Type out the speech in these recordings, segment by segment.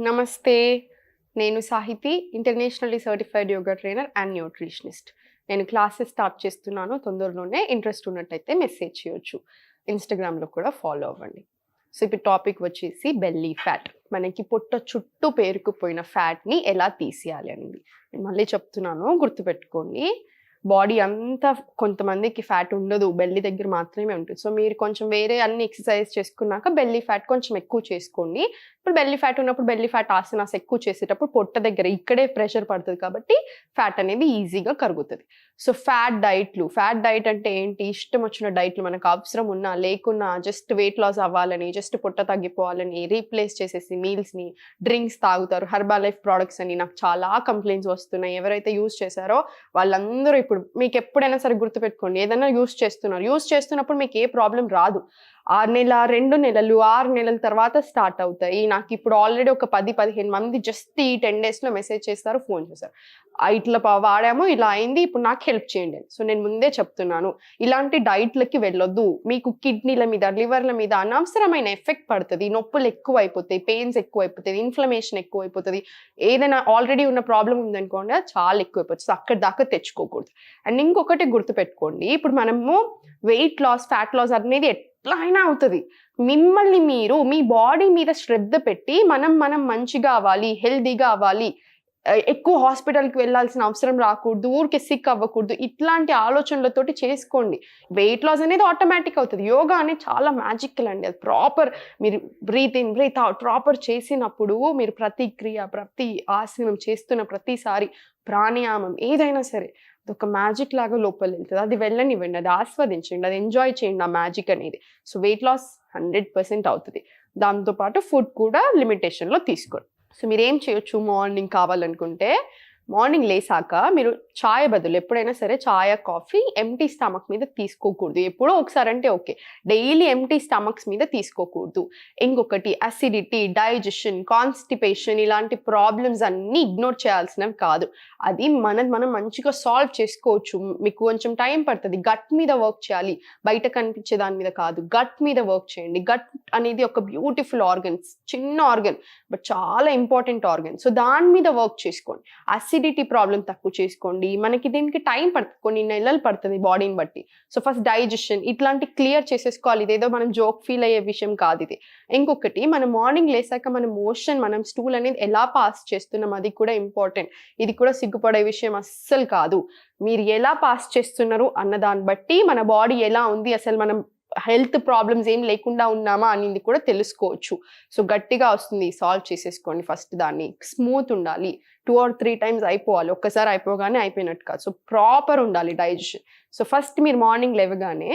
నమస్తే. నేను Sahiti internationally certified yoga trainer and nutritionist. నేను క్లాసెస్ స్టార్ట్ చేస్తున్నాను. తొందరలోనే ఇంట్రెస్ట్ ఉన్నట్టయితే మెసేజ్ చేయొచ్చు. ఇన్స్టాగ్రామ్లో కూడా ఫాలో అవ్వండి. సో ఇప్పుడు టాపిక్ వచ్చేసి బెల్లీ ఫ్యాట్. మనకి పొట్ట చుట్టూ పేరుకుపోయిన ఫ్యాట్ని ఎలా తీసేయాలి అనేది. మళ్ళీ చెప్తున్నాను. గుర్తుపెట్టుకోండి. బాడీ అంతా కొంతమందికి ఫ్యాట్ ఉండదు బెల్లి దగ్గర మాత్రమే ఉంటుంది. సో మీరు కొంచెం వేరే అన్ని ఎక్సర్సైజ్ చేసుకున్నాక బెల్లీ ఫ్యాట్ కొంచెం ఎక్కువ చేసుకోండి. ఇప్పుడు బెల్లీ ఫ్యాట్ ఉన్నప్పుడు బెల్లీ ఫ్యాట్ ఆసనాస్ ఎక్కువ చేసేటప్పుడు పొట్ట దగ్గర ఇక్కడే ప్రెషర్ పడుతుంది కాబట్టి ఫ్యాట్ అనేది ఈజీగా కరుగుతుంది. సో ఫ్యాట్ డైట్లు ఫ్యాట్ డైట్ అంటే ఏంటి? ఇష్టం వచ్చిన డైట్లు మనకు అవసరం ఉన్నా లేకున్నా జస్ట్ వెయిట్ లాస్ అవ్వాలని జస్ట్ పొట్ట తగ్గిపోవాలని రీప్లేస్ చేసేసి మీల్స్ని డ్రింక్స్ తాగుతారు. హర్బా లైఫ్ ప్రోడక్ట్స్ అని నాకు చాలా కంప్లైంట్స్ వస్తున్నాయి. ఎవరైతే యూస్ చేశారో వాళ్ళందరూ ఇప్పుడు మీకు ఎప్పుడైనా సరే గుర్తుపెట్టుకోండి. ఏదైనా యూస్ చేస్తున్నారు. యూస్ చేస్తున్నప్పుడు మీకు ఏ ప్రాబ్లం రాదు. ఆరు నెల రెండు నెలలు ఆరు నెలల తర్వాత స్టార్ట్ అవుతాయి. నాకు ఇప్పుడు ఆల్రెడీ ఒక పది పదిహేను మంది జస్ట్ ఈ టెన్ డేస్లో మెసేజ్ చేస్తారు ఫోన్ చేస్తారు. ఇట్లా వాడాము ఇలా అయింది ఇప్పుడు నాకు హెల్ప్ చేయండి. సో నేను ముందే చెప్తున్నాను ఇలాంటి డైట్లకి వెళ్ళొద్దు. మీకు కిడ్నీల మీద లివర్ల మీద అనవసరమైన ఎఫెక్ట్ పడుతుంది. నొప్పులు ఎక్కువ అయిపోతాయి పెయిన్స్ ఎక్కువ అయిపోతుంది ఇన్ఫ్లమేషన్ ఎక్కువ అయిపోతుంది ఏదైనా ఆల్రెడీ ఉన్న ప్రాబ్లం ఉందనుకోండి చాలా ఎక్కువ అయిపోతుంది అక్కడి దాకా తెచ్చుకోకూడదు. అండ్ ఇంకొకటి గుర్తుపెట్టుకోండి ఇప్పుడు మనము వెయిట్ లాస్ ఫ్యాట్ లాస్ అనేది ఎట్లా అయినా అవుతుంది. మిమ్మల్ని మీరు మీ బాడీ మీద శ్రద్ధ పెట్టి మనం మనం మంచిగా అవ్వాలి హెల్దీగా అవ్వాలి ఎక్కువ హాస్పిటల్కి వెళ్ళాల్సిన అవసరం రాకూడదు ఊరికే సిక్ అవ్వకూడదు ఇట్లాంటి ఆలోచనలతోటి చేసుకోండి. వెయిట్ లాస్ అనేది ఆటోమేటిక్ అవుతుంది. యోగా అనేది చాలా మ్యాజికల్ అండి. అది ప్రాపర్ మీరు breath in breath out proper చేసినప్పుడు మీరు ప్రతి క్రియ ప్రతి ఆసనం చేస్తున్న ప్రతిసారి ప్రాణాయామం ఏదైనా సరే ఒక మ్యాజిక్ లాగా లోపల వెళ్తుంది అది వెళ్ళనివ్వండి అది ఆస్వాదించండి అది ఎంజాయ్ చేయండి ఆ మ్యాజిక్ అనేది. So weight loss hundred percent అవుతుంది. దాంతోపాటు ఫుడ్ కూడా లిమిటేషన్లో తీసుకోండి సో మీరు ఏం చేయొచ్చు? మార్నింగ్ కావాలనుకుంటే మార్నింగ్ లేసాక మీరు చాయ్ బదులు ఎప్పుడైనా సరే చాయ్ కాఫీ ఎంటీ స్టమక్ మీద తీసుకోకూడదు. ఎప్పుడో ఒకసారి అంటే ఓకే. డైలీ ఎంటీ స్టమక్స్ మీద తీసుకోకూడదు. ఇంకొకటి అసిడిటీ డైజెషన్ కాన్స్టిపేషన్ ఇలాంటి ప్రాబ్లమ్స్ అన్నీ ఇగ్నోర్ చేయాల్సినవి కాదు. అది మనం మనం మంచిగా సాల్వ్ చేసుకోవచ్చు. మీకు కొంచెం టైం పడుతుంది. గట్ మీద వర్క్ చేయాలి. బయట కనిపించే దాని మీద కాదు. గట్ మీద వర్క్ చేయండి. గట్ అనేది ఒక బ్యూటిఫుల్ ఆర్గన్స్ చిన్న ఆర్గన్ బట్ చాలా ఇంపార్టెంట్ ఆర్గన్ సో దాని మీద వర్క్ చేసుకోండి. అసిడ్ అసిడిటీ ప్రాబ్లం తక్కువ చేసుకోండి. మనకి దీనికి టైం పడుతుంది కొన్ని నెలలు పడుతుంది బాడీని బట్టి. సో ఫస్ట్ డైజెషన్ ఇట్లాంటి క్లియర్ చేసేసుకోవాలి. ఇదేదో మనం జోక్ ఫీల్ అయ్యే విషయం కాదు ఇది. ఇంకొకటి మనం మార్నింగ్ లేసాక మన మోషన్ మనం స్టూల్ అనేది ఎలా పాస్ చేస్తున్నాం అది కూడా ఇంపార్టెంట్ ఇది కూడా సిగ్గుపడే విషయం అస్సలు కాదు. మీరు ఎలా పాస్ చేస్తున్నారు అన్న దాన్ని బట్టి మన బాడీ ఎలా ఉంది అసలు మనం హెల్త్ ప్రాబ్లమ్స్ ఏం లేకుండా ఉన్నామా అనేది కూడా తెలుసుకోవచ్చు. సో గట్టిగా వస్తుంది సాల్వ్ చేసేసుకోండి ఫస్ట్ దాన్ని. స్మూత్ ఉండాలి. టూ ఆర్ త్రీ టైమ్స్ అయిపోవాలి. ఒక్కసారి అయిపోగానే అయిపోయినట్టు కాదు. సో ప్రాపర్ ఉండాలి డైజెషన్. సో ఫస్ట్ మీరు మార్నింగ్ లేవగానే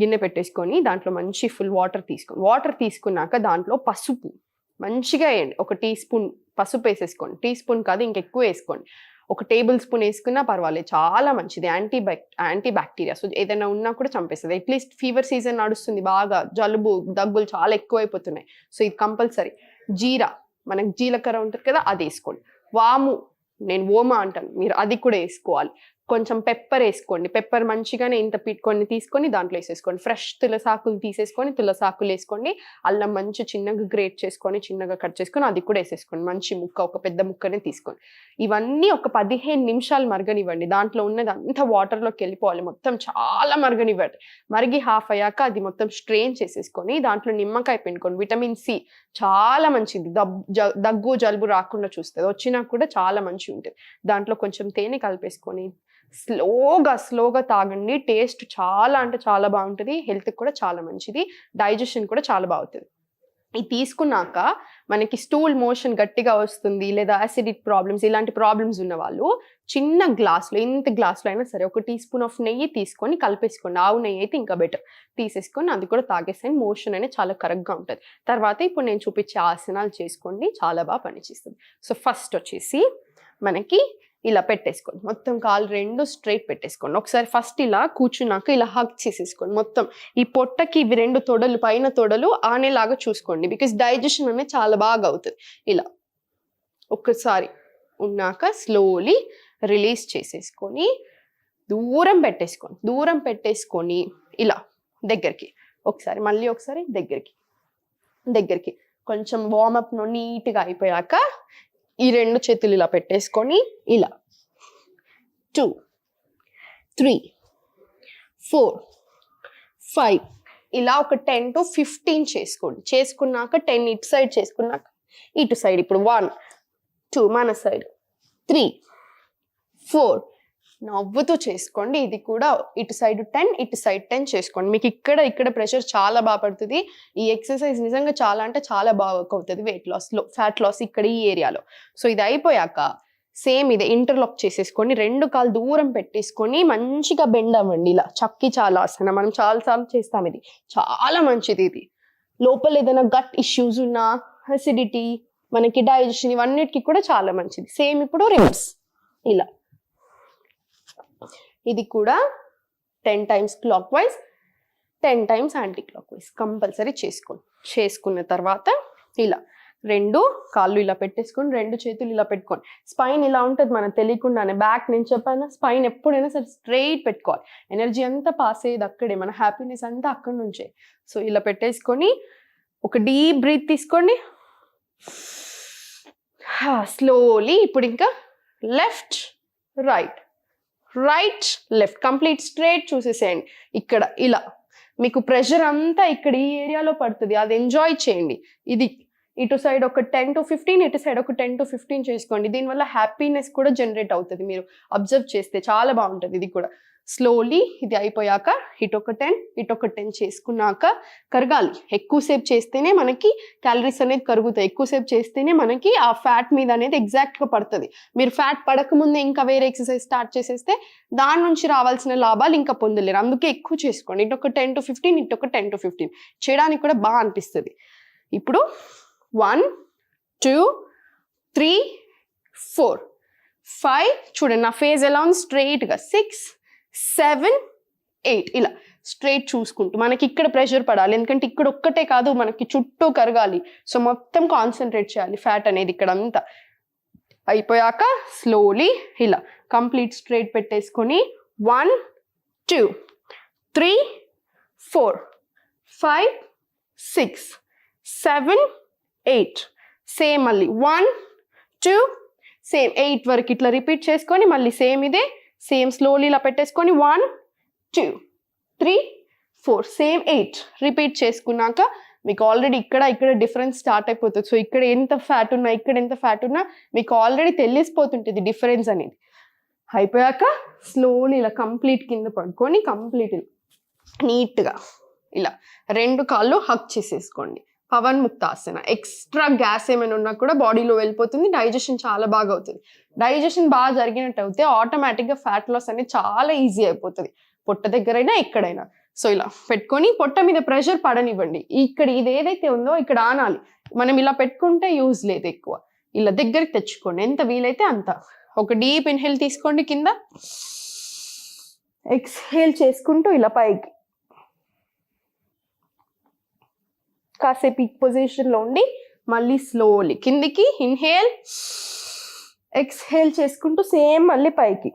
గిన్నె పెట్టేసుకొని దాంట్లో మంచి ఫుల్ వాటర్ తీసుకోండి. వాటర్ తీసుకున్నాక దాంట్లో పసుపు. మంచిగా వేయండి. ఒక టీ స్పూన్ పసుపు వేసేసుకోండి. టీ స్పూన్ కాదు ఇంకెక్కువ వేసుకోండి. ఒక టేబుల్ స్పూన్ వేసుకున్నా పర్వాలేదు. చాలా మంచిది. Anti back anti bacteria so ఏదైనా ఉన్నా కూడా చంపేస్తుంది. అట్లీస్ట్ ఫీవర్ సీజన్ నడుస్తుంది బాగా. జలుబు దగ్గులు చాలా ఎక్కువైపోతున్నాయి. సో ఇది కంపల్సరీ. జీరా. మనకు జీలకర్ర ఉంటుంది కదా అది వేసుకోండి. వాము. నేను ఓమా అంటాను. మీరు అది కూడా వేసుకోవాలి. కొంచెం పెప్పర్ వేసుకోండి. పెప్పర్ మంచిగానే ఇంత పిట్టుకొని తీసుకొని దాంట్లో వేసేసుకోండి. ఫ్రెష్ తులసాకులు తీసేసుకొని తులసాకులు వేసుకోండి. అల్లం మంచి చిన్నగా గ్రేట్ చేసుకొని చిన్నగా కట్ చేసుకొని అది కూడా వేసేసుకోండి. మంచి ముక్క ఒక పెద్ద ముక్కనే తీసుకోండి. ఇవన్నీ ఒక పదిహేను నిమిషాలు మరగనివ్వండి. దాంట్లో ఉన్నది అంతా వాటర్లోకి వెళ్ళిపోవాలి. మొత్తం చాలా మరగనివ్వండి. మరిగి హాఫ్ అయ్యాక అది మొత్తం స్ట్రెయిన్ చేసేసుకొని దాంట్లో నిమ్మకాయ పిండుకోండి. విటమిన్ సి చాలా మంచిది. దబ్- జ- దగ్గు జలుబు రాకుండా చూస్తుంది. వచ్చినా కూడా చాలా మంచిగా ఉంటుంది దాంట్లో కొంచెం తేనె కలిపేసుకొని స్లోగా స్లోగా తాగండి. టేస్ట్ చాలా అంటే చాలా బాగుంటుంది. హెల్త్కి కూడా చాలా మంచిది. డైజెషన్ కూడా చాలా బాగుతుంది ఇది తీసుకున్నాక మనకి స్టూల్ మోషన్ గట్టిగా వస్తుంది లేదా అసిడిక్ ప్రాబ్లమ్స్ ఇలాంటి ప్రాబ్లమ్స్ ఉన్న వాళ్ళు చిన్న గ్లాస్లో ఇంత గ్లాస్లో అయినా సరే ఒక టీ స్పూన్ ఆఫ్ నెయ్యి తీసుకొని కలిపేసుకోండి. ఆవు నెయ్యి అయితే ఇంకా బెటర్. తీసేసుకొని అది కూడా తాగేస్తే మోషన్ అనేది చాలా కరెక్ట్గా ఉంటుంది. తర్వాత ఇప్పుడు నేను చూపించే ఆసనాలు చేసుకోండి. చాలా బాగా పనిచేస్తుంది. సో ఫస్ట్ వచ్చేసి మనకి ఇలా పెట్టేసుకోండి. మొత్తం కాలు రెండు స్ట్రైట్ పెట్టేసుకోండి. ఒకసారి ఫస్ట్ ఇలా కూర్చున్నాక ఇలా హక్ చేసేసుకోండి. మొత్తం ఈ పొట్టకి ఇవి రెండు తొడలు పైన తొడలు ఆనేలాగా చూసుకోండి. బికాస్ డైజెషన్ అనేది చాలా బాగా అవుతుంది. ఇలా ఒక్కసారి ఉన్నాక స్లోలీ రిలీజ్ చేసేసుకొని దూరం పెట్టేసుకోండి. దూరం పెట్టేసుకొని ఇలా దగ్గరికి ఒకసారి మళ్ళీ ఒకసారి దగ్గరికి దగ్గరికి. కొంచెం వార్మప్ నీట్గా అయిపోయాక ఈ రెండు చేతులు ఇలా పెట్టేసుకొని ఇలా. టూ త్రీ ఫోర్ ఫైవ్ ఇలా ఒక టెన్ టు ఫిఫ్టీన్ చేసుకోండి. చేసుకున్నాక టెన్ ఇటు సైడ్ చేసుకున్నాక ఇటు సైడ్ ఇప్పుడు వన్ టూ మన సైడ్ త్రీ ఫోర్ నవ్వుతూ చేసుకోండి. ఇది కూడా ఇటు సైడ్ టెన్ ఇటు సైడ్ టెన్ చేసుకోండి. మీకు ఇక్కడ ఇక్కడ ప్రెషర్ చాలా బాగా పడుతుంది. ఈ ఎక్సర్సైజ్ నిజంగా చాలా అంటే చాలా బాగా వర్క్ అవుతుంది వెయిట్ లాస్లో ఫ్యాట్ లాస్ ఇక్కడ ఈ ఏరియాలో. సో ఇది అయిపోయాక సేమ్ ఇది ఇంటర్లాక్ చేసేసుకొని రెండు కాలు దూరం పెట్టేసుకొని మంచిగా బెండ్ అవ్వండి ఇలా. చక్కి చాలా ఆసన మనం చాలాసార్లు చేస్తాం ఇది. చాలా మంచిది ఇది. లోపల ఏదైనా గట్ ఇష్యూస్ ఉన్నా అసిడిటీ మనకి డైజెషన్ ఇవన్నిటికీ కూడా చాలా మంచిది. సేమ్ ఇప్పుడు రివర్స్ ఇలా. ఇది కూడా ten times clockwise ten times anti clockwise. Compulsory చేసుకోండి. చేసుకున్న తర్వాత ఇలా రెండు కాళ్ళు ఇలా పెట్టేసుకొని రెండు చేతులు ఇలా పెట్టుకోండి. స్పైన్ ఇలా ఉంటుంది మనం తెలియకుండానే. బ్యాక్ నేను చెప్పాను స్పైన్ ఎప్పుడైనా సరే స్ట్రైట్ పెట్టుకోవాలి. ఎనర్జీ అంతా పాస్ అయ్యేది అక్కడే మన హ్యాపీనెస్ అంతా అక్కడి నుంచే. సో ఇలా పెట్టేసుకొని ఒక డీప్ బ్రీత్ తీసుకోండి. స్లోలీ ఇప్పుడు ఇంకా left right. Right left complete straight చూసేసేయండి. ఇక్కడ ఇలా. మీకు ప్రెషర్ అంతా ఇక్కడ ఈ ఏరియాలో పడుతుంది. అది ఎంజాయ్ చేయండి. ఇది ఇటు సైడ్ ఒక టెన్ టు ఫిఫ్టీన్ ఇటు సైడ్ ఒక టెన్ టు ఫిఫ్టీన్ చేసుకోండి. దీనివల్ల హ్యాపీనెస్ కూడా జనరేట్ అవుతుంది. మీరు అబ్జర్వ్ చేస్తే చాలా బాగుంటుంది ఇది కూడా. స్లోలీ ఇది అయిపోయాక ఇటు ఒక టెన్ ఇటు ఒక టెన్ చేసుకున్నాక కరగాలి. ఎక్కువసేపు చేస్తేనే మనకి క్యాలరీస్ అనేది కరుగుతాయి. ఎక్కువసేపు చేస్తేనే మనకి ఆ ఫ్యాట్ మీద అనేది ఎగ్జాక్ట్గా పడుతుంది. మీరు ఫ్యాట్ పడకముందే ఇంకా వేరే ఎక్సర్సైజ్ స్టార్ట్ చేసేస్తే దాని నుంచి రావాల్సిన లాభాలు ఇంకా పొందలేరు. అందుకే ఎక్కువ చేసుకోండి. ఇటు ఒక టెన్ టు ఫిఫ్టీన్ ఇటు ఒక టెన్ టు ఫిఫ్టీన్. చేయడానికి కూడా బాగా అనిపిస్తుంది. ఇప్పుడు one two three four. Five చూడండి నా ఫేస్ ఎలా ఉంది? స్ట్రైట్గా సిక్స్ సెవెన్ ఎయిట్. ఇలా స్ట్రైట్ చూసుకుంటూ. మనకి ఇక్కడ ప్రెషర్ పడాలి. ఎందుకంటే ఇక్కడ ఒక్కటే కాదు మనకి చుట్టూ కరగాలి. సో మొత్తం కాన్సన్ట్రేట్ చేయాలి ఫ్యాట్ అనేది ఇక్కడ అంతా అయిపోయాక స్లోలీ ఇలా కంప్లీట్ స్ట్రైట్ పెట్టేసుకొని one two three four five six seven eight. Same మళ్ళీ. వన్ టూ సేమ్ ఎయిట్ వరకు ఇట్లా రిపీట్ చేసుకొని మళ్ళీ సేమ్ ఇదే. సేమ్ స్లోలీ ఇలా పెట్టేసుకొని one two three four same eight repeat చేసుకున్నాక మీకు ఆల్రెడీ ఇక్కడ ఇక్కడ డిఫరెన్స్ స్టార్ట్ అయిపోతుంది. సో ఇక్కడ ఎంత ఫ్యాట్ ఉన్నా ఇక్కడ ఎంత ఫ్యాట్ ఉన్నా మీకు ఆల్రెడీ తెలిసిపోతుంటుంది డిఫరెన్స్ అనేది. అయిపోయాక స్లోలీ ఇలా కంప్లీట్ కింద పడుకొని కంప్లీట్ నీట్గా ఇలా రెండు కాళ్ళు హక్ చేసేసుకోండి. పవన్ ముక్తాసన. ఎక్స్ట్రా గ్యాస్ ఏమైనా ఉన్నా కూడా బాడీలో వెళ్ళిపోతుంది డైజెషన్ చాలా బాగా అవుతుంది. డైజెషన్ బాగా జరిగినట్టు అయితే ఆటోమేటిక్గా ఫ్యాట్ లాస్ అనేది చాలా ఈజీ అయిపోతుంది. పొట్ట దగ్గరైనా ఎక్కడైనా. సో ఇలా పెట్టుకొని పొట్ట మీద ప్రెషర్ పడనివ్వండి. ఇక్కడ ఇది ఏదైతే ఉందో ఇక్కడ ఆనాలి. మనం ఇలా పెట్టుకుంటే యూజ్ లేదు ఎక్కువ. ఇలా దగ్గరికి తెచ్చుకోండి. ఎంత వీలైతే అంత. ఒక డీప్ ఇన్హేల్ తీసుకోండి కింద. ఎక్స్హేల్ చేసుకుంటూ ఇలా పైకి. కాసేపు ఈ పొజిషన్లో ఉండి మళ్ళీ స్లోలీ కిందికి ఇన్హేల్ ఎక్స్హేల్ చేసుకుంటూ సేమ్ మళ్ళీ పైకి.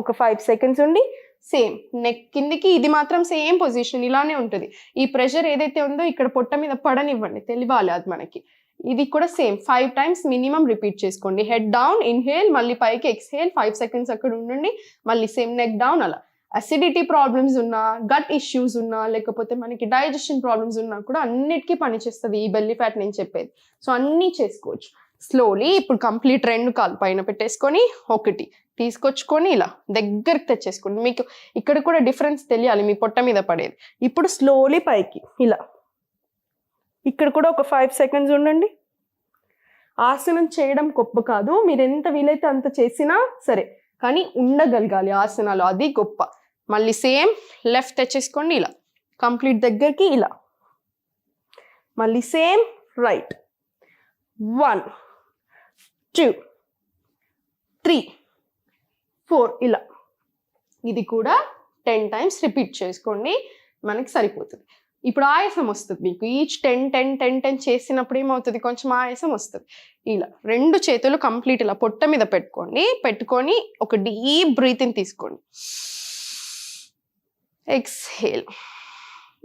ఒక ఫైవ్ సెకండ్స్ ఉండి సేమ్ నెక్ కిందికి ఇది మాత్రం సేమ్ పొజిషన్ ఇలానే ఉంటుంది. ఈ ప్రెషర్ ఏదైతే ఉందో ఇక్కడ పొట్ట మీద పడనివ్వండి తెలియాలి అది మనకి. ఇది కూడా same five times minimum repeat చేసుకోండి. హెడ్ డౌన్ ఇన్హేల్ మళ్ళీ పైకి ఎక్స్హేల్ ఫైవ్ సెకండ్స్ అక్కడ ఉండండి మళ్ళీ సేమ్ నెక్ డౌన్ అలా. అసిడిటీ ప్రాబ్లమ్స్ ఉన్నా గట్ ఇష్యూస్ ఉన్నా లేకపోతే మనకి డైజెషన్ ప్రాబ్లమ్స్ ఉన్నా కూడా అన్నిటికీ పనిచేస్తుంది ఈ బెల్లీ ఫ్యాట్ నేను చెప్పేది. సో అన్నీ చేసుకోవచ్చు. స్లోలీ ఇప్పుడు కంప్లీట్ రెండు కాలు పైన పెట్టేసుకొని ఒకటి తీసుకొచ్చుకొని ఇలా దగ్గరికి తెచ్చేసుకోండి. మీకు ఇక్కడ కూడా డిఫరెన్స్ తెలియాలి మీ పొట్ట మీద పడేది. ఇప్పుడు స్లోలీ పైకి ఇలా. ఇక్కడ కూడా ఒక ఫైవ్ సెకండ్స్ ఉండండి. ఆసనం చేయడం గొప్ప కాదు. మీరు ఎంత వీలైతే అంత చేసినా సరే. కానీ ఉండగలగాలి ఆసనాలు అది గొప్ప. మళ్ళీ సేమ్ లెఫ్ట్ తెచ్చేసుకోండి ఇలా. కంప్లీట్ దగ్గరికి ఇలా. మళ్ళీ same right. One two three four ఇలా. ఇది కూడా టెన్ టైమ్స్ రిపీట్ చేసుకోండి మనకి సరిపోతుంది. ఇప్పుడు ఆయాసం వస్తుంది మీకు. Each ten ten ten ten చేసినప్పుడు ఏమవుతుంది? కొంచెం ఆయాసం వస్తుంది. ఇలా రెండు చేతులు కంప్లీట్ ఇలా పొట్ట మీద పెట్టుకోండి. పెట్టుకొని ఒక డీప్ బ్రీతింగ్ తీసుకోండి. ఎక్స్హేల్.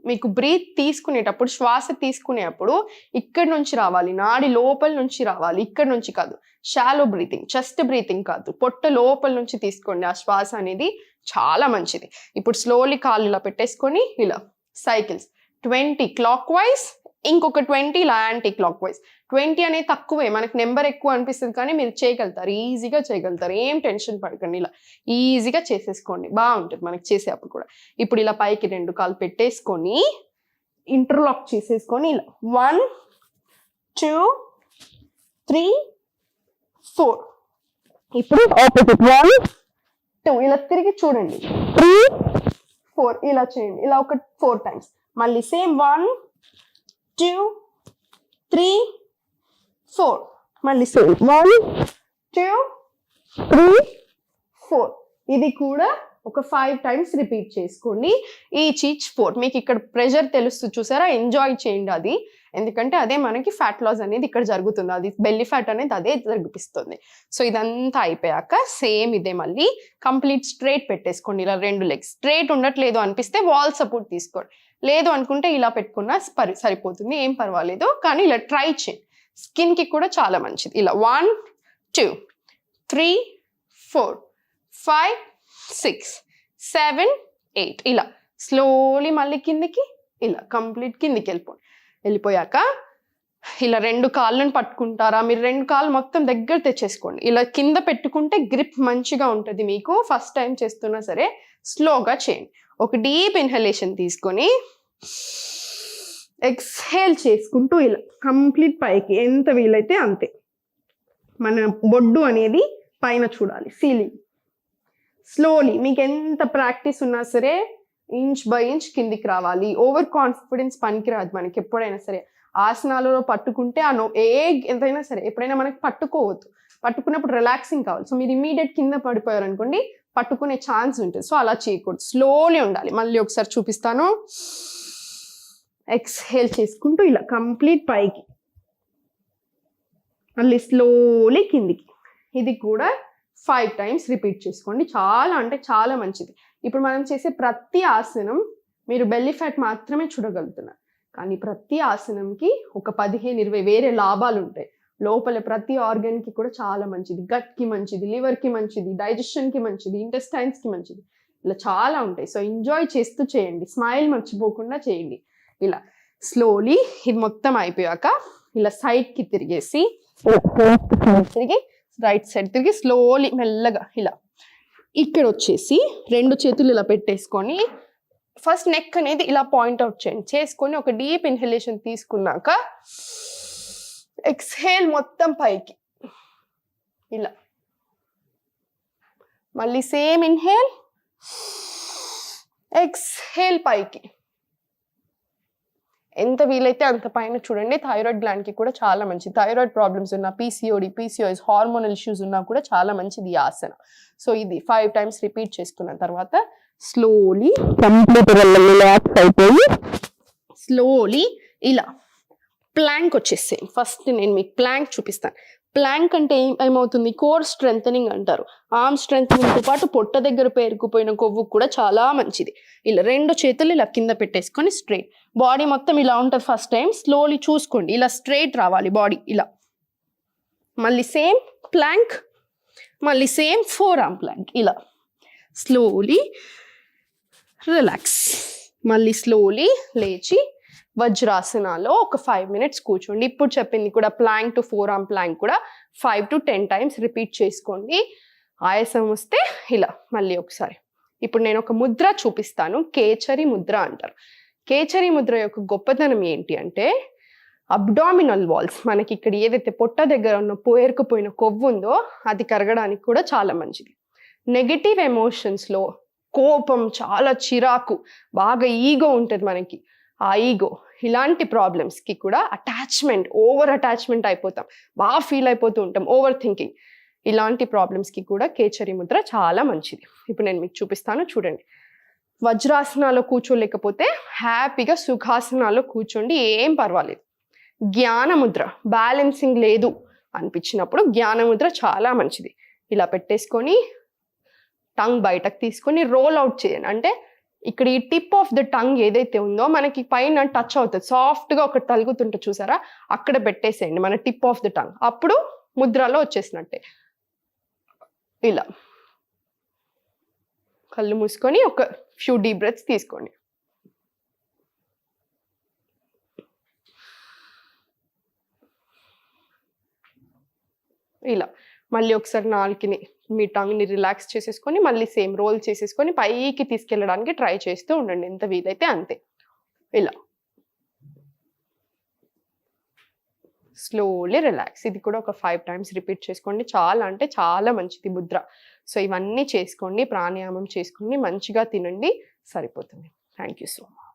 మీకు బ్రీత్ తీసుకునేటప్పుడు శ్వాస తీసుకునేటప్పుడు ఇక్కడ నుంచి రావాలి. నాడి లోపల నుంచి రావాలి. ఇక్కడ నుంచి కాదు. షాలో బ్రీతింగ్ చెస్ట్ బ్రీతింగ్ కాదు. పొట్ట లోపల నుంచి తీసుకోండి. ఆ శ్వాస అనేది చాలా మంచిది. ఇప్పుడు స్లోలీ కాళ్ళు ఇలా పెట్టేసుకొని ఇలా సైకిల్స్. ట్వంటీ క్లాక్ వైజ్ ఇంకొక ట్వంటీ ఇలా యాంటీ క్లాక్ వైజ్ ట్వంటీ అనేది తక్కువే మనకు నెంబర్ ఎక్కువ అనిపిస్తుంది కానీ మీరు చేయగలుగుతారు ఈజీగా చేయగలుగుతారు ఏం టెన్షన్ పడకండి ఇలా. ఈజీగా చేసేసుకోండి బాగుంటుంది మనకి చేసేటప్పుడు కూడా. ఇప్పుడు ఇలా పైకి రెండు కాలు పెట్టేసుకొని ఇంటర్లాక్ చేసేసుకొని ఇలా. వన్ టూ త్రీ ఫోర్ ఇప్పుడు ఆపోజిట్ వన్ టూ ఇలా తిరిగి చూడండి. త్రీ ఫోర్ ఇలా చేయండి. ఇలా ఒక ఫోర్ టైమ్స్ మళ్ళీ same one two three four. మళ్ళీ same. One two three four. ఇది కూడా ఒక ఫైవ్ టైమ్స్ రిపీట్ చేసుకోండి. ఈ చీచ్ ఫోర్ మీకు ఇక్కడ ప్రెషర్ తెలుస్తుంది చూసారా? ఎంజాయ్ చేయండి అది. ఎందుకంటే అదే మనకి ఫ్యాట్ లాస్ అనేది ఇక్కడ జరుగుతుంది. అది బెల్లి ఫ్యాట్ అనేది అదే జరిపిస్తుంది. సో ఇదంతా అయిపోయాక సేమ్ ఇదే మళ్ళీ. కంప్లీట్ స్ట్రేట్ పెట్టేసుకోండి. ఇలా రెండు లెగ్స్ స్ట్రేట్ ఉండట్లేదు అనిపిస్తే వాల్ సపోర్ట్ తీసుకోండి. లేదు అనుకుంటే ఇలా పెట్టుకున్నా పరి సరిపోతుంది. ఏం పర్వాలేదు. కానీ ఇలా ట్రై చేయండి. స్కిన్కి కూడా చాలా మంచిది. ఇలా one two three four five six seven eight. ఇలా. స్లోలీ మళ్ళీ కిందికి ఇలా. కంప్లీట్ కిందికి వెళ్ళిపోండి వెళ్ళిపోయాక ఇలా రెండు కాళ్ళను పట్టుకుంటారా? మీరు రెండు కాళ్ళు మొత్తం దగ్గర తెచ్చేసుకోండి. ఇలా కింద పెట్టుకుంటే గ్రిప్ మంచిగా ఉంటుంది మీకు. ఫస్ట్ టైం చేస్తున్నా సరే స్లోగా చేయండి. ఒక డీప్ ఇన్హలేషన్ తీసుకొని ఎక్స్హేల్ చేసుకుంటూ ఇలా. కంప్లీట్ పైకి. ఎంత వీలైతే అంతే. మన బొడ్డు అనేది పైన చూడాలి. సీలింగ్. స్లోలీ మీకు ఎంత ప్రాక్టీస్ ఉన్నా సరే ఇంచ్ బై ఇంచ్ కిందికి రావాలి. ఓవర్ కాన్ఫిడెన్స్ పనికిరాదు మనకి ఎప్పుడైనా సరే. ఆసనాలలో పట్టుకుంటే ఆ నో ఏ ఎంతైనా సరే ఎప్పుడైనా మనకి పట్టుకోవద్దు. పట్టుకున్నప్పుడు రిలాక్సింగ్ కావాలి. సో మీరు ఇమీడియట్ కింద పడిపోయారు అనుకోండి పట్టుకునే ఛాన్స్ ఉంటుంది. సో అలా చేయకూడదు. స్లోలీ ఉండాలి. మళ్ళీ ఒకసారి చూపిస్తాను. ఎక్స్హేల్ చేసుకుంటూ ఇలా కంప్లీట్ పైకి. మళ్ళీ స్లోలీ కిందికి. ఇది కూడా ఫైవ్ టైమ్స్ రిపీట్ చేసుకోండి. చాలా అంటే చాలా మంచిది. ఇప్పుడు మనం చేసే ప్రతి ఆసనం మీరు బెల్లి ఫ్యాట్ మాత్రమే చూడగలుగుతున్నారు. కానీ ప్రతి ఆసనంకి ఒక పదిహేను ఇరవై వేరే లాభాలు ఉంటాయి. లోపల ప్రతి ఆర్గన్కి కూడా చాలా మంచిది. గట్కి మంచిది లివర్కి మంచిది డైజెషన్కి మంచిది ఇంటెస్టైన్స్కి మంచిది. ఇలా చాలా ఉంటాయి. సో ఎంజాయ్ చేస్తూ చేయండి. స్మైల్ మర్చిపోకుండా చేయండి. ఇలా స్లోలీ ఇది మొత్తం అయిపోయాక ఇలా సైడ్కి తిరిగేసి తిరిగి రైట్ సైడ్ తిరిగి స్లోలీ మెల్లగా ఇలా. ఇక్కడ వచ్చేసి రెండు చేతులు ఇలా పెట్టేసుకొని ఫస్ట్ నెక్ అనేది ఇలా పాయింట్ అవుట్ చేయండి. చేసుకొని ఒక డీప్ ఇన్హలేషన్ తీసుకున్నాక ఎక్స్హేల్ మొత్తం పైకి. ఇలా. మళ్ళీ సేమ్ ఇన్హేల్ ఎక్స్హేల్ పైకి. ఎంత వీలైతే అంత పైన చూడండి. థైరాయిడ్ గ్లాండ్కి కూడా చాలా మంచిది థైరాయిడ్ ప్రాబ్లమ్స్ ఉన్న పీసీఓడి పీసీఓఎస్ హార్మోనల్ ఇష్యూస్ ఉన్నా కూడా చాలా మంచిది ఈ ఆసన. సో ఇది ఫైవ్ టైమ్స్ రిపీట్ చేసుకున్న తర్వాత స్లోలీ కంప్లీట్ రిలాక్స్ అయిపోయి స్లోలీ ఇలా ప్లాంక్ వచ్చేసేయండి ఫస్ట్ నేను మీకు ప్లాంక్ చూపిస్తాను. ప్లాంక్ అంటే ఏం ఏమవుతుంది? కోర్ స్ట్రెంగ్ అంటారు. ఆర్మ్ స్ట్రెంగ్తో పాటు పొట్ట దగ్గర పేరుకుపోయిన కొవ్వు కూడా చాలా మంచిది. ఇలా రెండు చేతులు ఇలా కింద పెట్టేసుకొని స్ట్రైట్ బాడీ మొత్తం ఇలా ఉంటుంది ఫస్ట్ టైం స్లోలీ చూసుకోండి. ఇలా స్ట్రైట్ రావాలి బాడీ ఇలా. మళ్ళీ సేమ్ ప్లాంక్ మళ్ళీ సేమ్ ఫోర్ ఆర్మ్ ప్లాంక్ ఇలా. స్లోలీ రిలాక్స్ మళ్ళీ స్లోలీ లేచి వజ్రాసనాలో ఒక ఫైవ్ మినిట్స్ కూర్చోండి. ఇప్పుడు చెప్పింది కూడా plank to forearm plank కూడా five to ten times repeat చేసుకోండి. ఆయాసం వస్తే ఇలా మళ్ళీ ఒకసారి. ఇప్పుడు నేను ఒక ముద్ర చూపిస్తాను. కేచరి ముద్ర అంటారు. కేచరి ముద్ర యొక్క గొప్పతనం ఏంటి అంటే అబ్డామినల్ వాల్స్ మనకి ఇక్కడ ఏదైతే పొట్ట దగ్గర ఉన్న పేరుకుపోయిన కొవ్వు ఉందో అది కరగడానికి కూడా చాలా మంచిది. నెగటివ్ ఎమోషన్స్లో కోపం చాలా చిరాకు బాగా ఈగో ఉంటుంది మనకి. ఆ ఈగో ఇలాంటి ప్రాబ్లమ్స్కి కూడా అటాచ్మెంట్ ఓవర్ అటాచ్మెంట్ అయిపోతాం. బాగా ఫీల్ అయిపోతూ ఉంటాం ఓవర్ థింకింగ్ ఇలాంటి ప్రాబ్లమ్స్కి కూడా కేచరి ముద్ర చాలా మంచిది. ఇప్పుడు నేను మీకు చూపిస్తాను చూడండి. వజ్రాసనాలో కూర్చోలేకపోతే హ్యాపీగా సుఖాసనాలో కూర్చోండి ఏం పర్వాలేదు. జ్ఞానముద్ర బ్యాలెన్సింగ్ లేదు అనిపించినప్పుడు జ్ఞానముద్ర చాలా మంచిది. ఇలా పెట్టేసుకొని టంగ్ బయటకు తీసుకొని రోల్ అవుట్ చేయండి. అంటే ఇక్కడ ఈ టిప్ ఆఫ్ ద టంగ్ ఏదైతే ఉందో మనకి పైన టచ్ అవుతుంది. సాఫ్ట్గా ఒకటి తలుగుతుంటే చూసారా? అక్కడ పెట్టేసేయండి మన టిప్ ఆఫ్ ద టంగ్ అప్పుడు ముద్రలో వచ్చేసినట్టే. ఇలా. కళ్ళు మూసుకొని ఒక ఫ్యూ డీ బ్రెత్స్ తీసుకోండి. ఇలా. మళ్ళీ ఒకసారి నాలుగుని మీ టంగ్ని రిలాక్స్ చేసేసుకొని మళ్ళీ సేమ్ రోల్ చేసేసుకొని పైకి తీసుకెళ్ళడానికి ట్రై చేస్తూ ఉండండి. ఎంత వీలైతే అంతే. ఇలా. స్లోలీ రిలాక్స్ ఇది కూడా ఒక ఫైవ్ టైమ్స్ రిపీట్ చేసుకోండి. చాలా అంటే చాలా మంచిది ముద్ర. సో ఇవన్నీ చేసుకోండి ప్రాణాయామం చేసుకోండి మంచిగా తినండి. సరిపోతుంది. Thank you so much